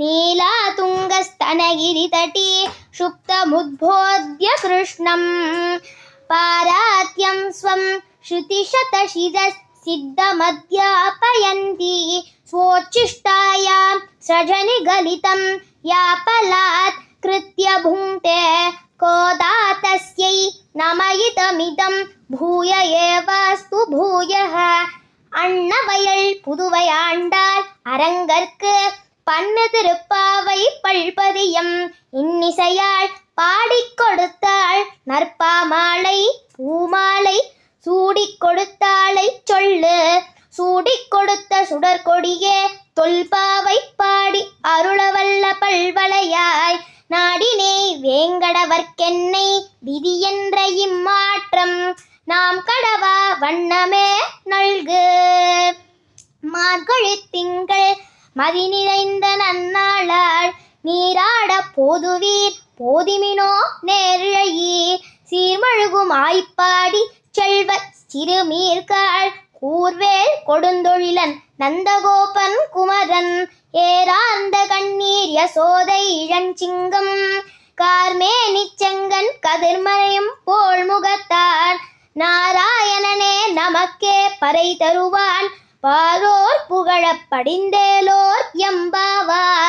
नीलातुङ्गस्तनगिरितटे ीला पारात्यं स्वं श्रुतिशतशिरमध्यापयन्ती स्वोच्छिष्टायां सृजनि गलितं यापलात् कृत्य भुङ्क्ते कोदातस्यै नमयितमिदं भूय एवस्तु भूयः। अण्णवयल् पुदुवयाण्डाल् अरङ्गर्क् பண்ணு திருப்பாவை பல்பதியம். இன்னிசையாள் பாடிக் கொடுத்தாள் நற்பாமாலை பூமாலை. சூடிக் கொடுத்தாளை சொல்லு. சூடிக் கொடுத்த சுடற்கொடியே தொல்பாவை பாடி அருளவல்ல பல்வளையாய். நாடினே வேங்கடவர்க்கென்னை விதி என்ற இம்மாற்றம். நாம் கடவா வண்ணமே நல்கு. மார்கழி திங்கள் மதி நிறைந்த நன்னாளாள் நீராட போதுவீர். போதிமினோ நேரிழையீர் சீர்மழுகும் ஆய்ப்பாடி செல்வ சிறுமீர்காள். கூர்வேல் கொடுந்தொழிலன் நந்தகோபன் குமரன் ஏறார்ந்த கண்ணீர் யசோதை இளஞ்சிங்கம். கார்மேனி செங்கன் கதிர்மறையும் போல் முகத்தார். நாராயணனே நமக்கே பறை தருவான் பாரோர் புகழப் படிந்தேலோர் எம்பாவாய்